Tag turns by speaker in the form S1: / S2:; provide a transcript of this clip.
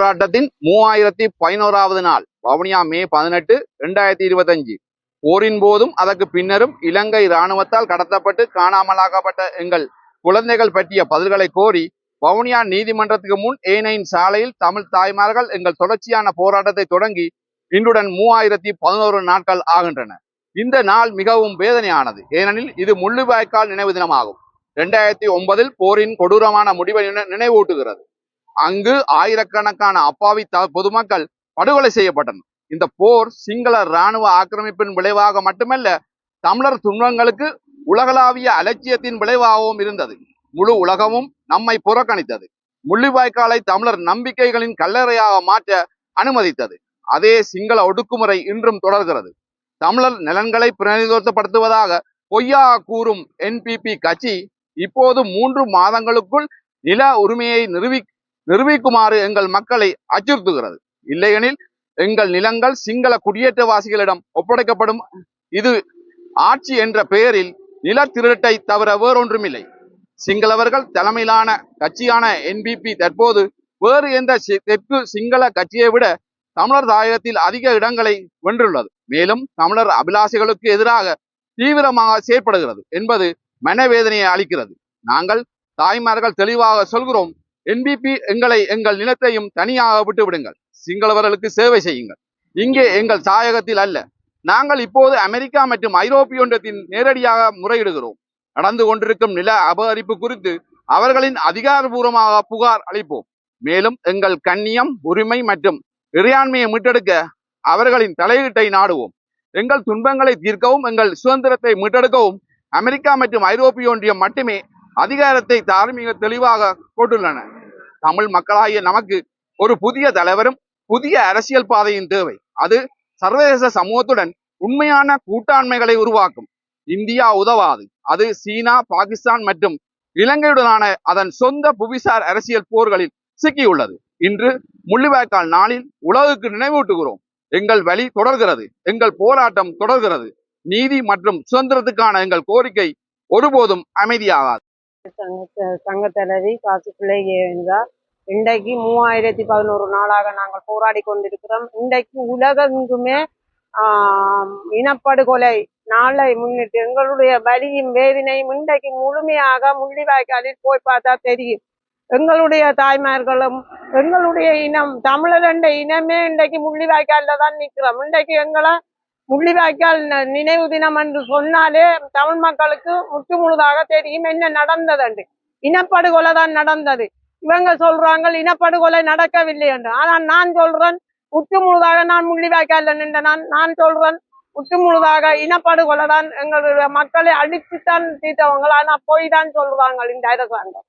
S1: போராட்டத்தின் மூவாயிரத்தி பதினோராவது நாள் வவுனியா மே பதினெட்டு இரண்டாயிரத்தி இருபத்தஞ்சு. போரின் போதும் அதற்கு பின்னரும் இலங்கை இராணுவத்தால் கடத்தப்பட்டு காணாமலாக்கப்பட்ட எங்கள் குழந்தைகள் பற்றிய பதில்களை கோரி வவுனியா நீதிமன்றத்துக்கு முன் ஏனையின் சாலையில் தமிழ் தாய்மார்கள் எங்கள் தொடர்ச்சியான போராட்டத்தை தொடங்கி இன்றுடன் மூவாயிரத்தி பதினோரு நாட்கள் ஆகின்றன. இந்த நாள் மிகவும் வேதனையானது. ஏனெனில் இது முள்ளுவாய்க்கால் நினைவு தினமாகும். இரண்டாயிரத்தி ஒன்பதில் போரின் கொடூரமான முடிவை நினைவூட்டுகிறது. அங்கு ஆயிரக்கணக்கான அப்பாவி த- பொதுமக்கள் படுகொலை செய்யப்பட்டனர். இந்த போர் சிங்கள இராணுவ ஆக்கிரமிப்பின் விளைவாக மட்டுமல்ல தமிழர் துன்பங்களுக்கு உலகளாவிய அலட்சியத்தின் விளைவாகவும் இருந்தது. முழு உலகமும் நம்மை புறக்கணித்தது. முள்ளிவாய்க்காலை தமிழர் நம்பிக்கைகளின் கல்லறையாக மாற்ற அனுமதித்தது. அதே சிங்கள ஒடுக்குமுறை இன்றும் தொடர்கிறது. தமிழர் நலன்களை பிரதிநிதித்துவப்படுத்துவதாக பொய்யா கூறும் என்பிபி கட்சி இப்போது மூன்று மாதங்களுக்குள் நில உரிமையை நிரூபி நிரூபிக்குமாறு எங்கள் மக்களை அச்சுறுத்துகிறது. இல்லையெனில் எங்கள் நிலங்கள் சிங்கள குடியேற்றவாசிகளிடம் ஒப்படைக்கப்படும். இது ஆட்சி என்ற பெயரில் நில திருட்டை தவிர வேறொன்றுமில்லை. சிங்களவர்கள் தலைமையிலான கட்சியான என்பிபி தற்போது வேறு எந்த தெற்கு சிங்கள கட்சியை விட தமிழர் தாயகத்தில் அதிக இடங்களை வென்றுள்ளது. மேலும் தமிழர் அபிலாஷைகளுக்கு எதிராக தீவிரமாக செயற்படுகிறது என்பது மனவேதனையை அளிக்கிறது. நாங்கள் தாய்மார்கள் தெளிவாக சொல்கிறோம். என்பிபி எங்களை எங்கள் நிலத்தையும் தனியாக விட்டு விடுங்கள் சிங்களவர்களுக்கு சேவை செய்யுங்கள். இங்கே எங்கள் தாயகத்தில் அல்ல. நாங்கள் இப்போது அமெரிக்கா மற்றும் ஐரோப்பிய ஒன்றியத்தின் நேரடியாக முறையிடுகிறோம். நடந்து கொண்டிருக்கும் நில அபகரிப்பு குறித்து அவர்களின் அதிகாரபூர்வமாக புகார் அளிப்போம். மேலும் எங்கள் கண்ணியம் உரிமை மற்றும் இறையாண்மையை மீட்டெடுக்க அவர்களின் தலையீட்டை நாடுவோம். எங்கள் துன்பங்களை தீர்க்கவும் எங்கள் சுதந்திரத்தை மீட்டெடுக்கவும் அமெரிக்கா மற்றும் ஐரோப்பிய ஒன்றியம் மட்டுமே அதிகாரத்தை தார்மீக தெளிவாக கொண்டுள்ளன. தமிழ் மக்களாகிய நமக்கு ஒரு புதிய தலைவரும் புதிய அரசியல் பாதையின் தேவை. அது சர்வதேச சமூகத்துடன் உண்மையான கூட்டாண்மைகளை உருவாக்கும். இந்தியா உதவாது. அது சீனா பாகிஸ்தான் மற்றும் இலங்கையுடனான அதன் சொந்த புவிசார் அரசியல் போர்களில் சிக்கியுள்ளது. இன்று முள்ளிவாய்க்கால் நாளில் உலகுக்கு நினைவூட்டுகிறோம். எங்கள் வழி தொடர்கிறது. எங்கள் போராட்டம் தொடர்கிறது. நீதி மற்றும் சுதந்திரத்துக்கான எங்கள் கோரிக்கை ஒருபோதும் அமைதியாகாது.
S2: சங்க சங்க தலைவி இன்றைக்கு மூவாயிரத்தி பதினோரு நாளாக நாங்கள் போராடி கொண்டிருக்கிறோம். இன்றைக்கு உலகெங்குமே ஆஹ் இனப்படுகொலை நாளை முன்னிட்டு எங்களுடைய வலியும் வேதனையும் இன்றைக்கு முழுமையாக முள்ளிவாய்க்காலில் போய் பார்த்தா தெரியும். எங்களுடைய தாய்மார்களும் எங்களுடைய இனம் தமிழர் என்ற இனமே இன்றைக்கு முள்ளிவாய்க்காலில் தான் நிற்கிறோம். இன்றைக்கு எங்களை முள்ளிவாய்க்கால் நினைவு தினம் என்று சொன்னாலே தமிழ் மக்களுக்கு முற்று முழுதாக தெரியும் என்ன நடந்தது இனப்படுகொலை தான் நடந்தது. இவங்க சொல்றாங்க இனப்படுகொலை நடக்கவில்லை என்று. ஆனால் நான் சொல்றேன் முற்று முழுதாக நான் முள்ளிவாய்க்கால் நின்ற நான் நான் சொல்றேன் முற்று முழுதாக இனப்படுகொலை தான் எங்களுடைய மக்களை அழித்துத்தான் தீர்த்தவங்க. ஆனா போய் தான் சொல்றாங்க இந்த அரசாங்கம்.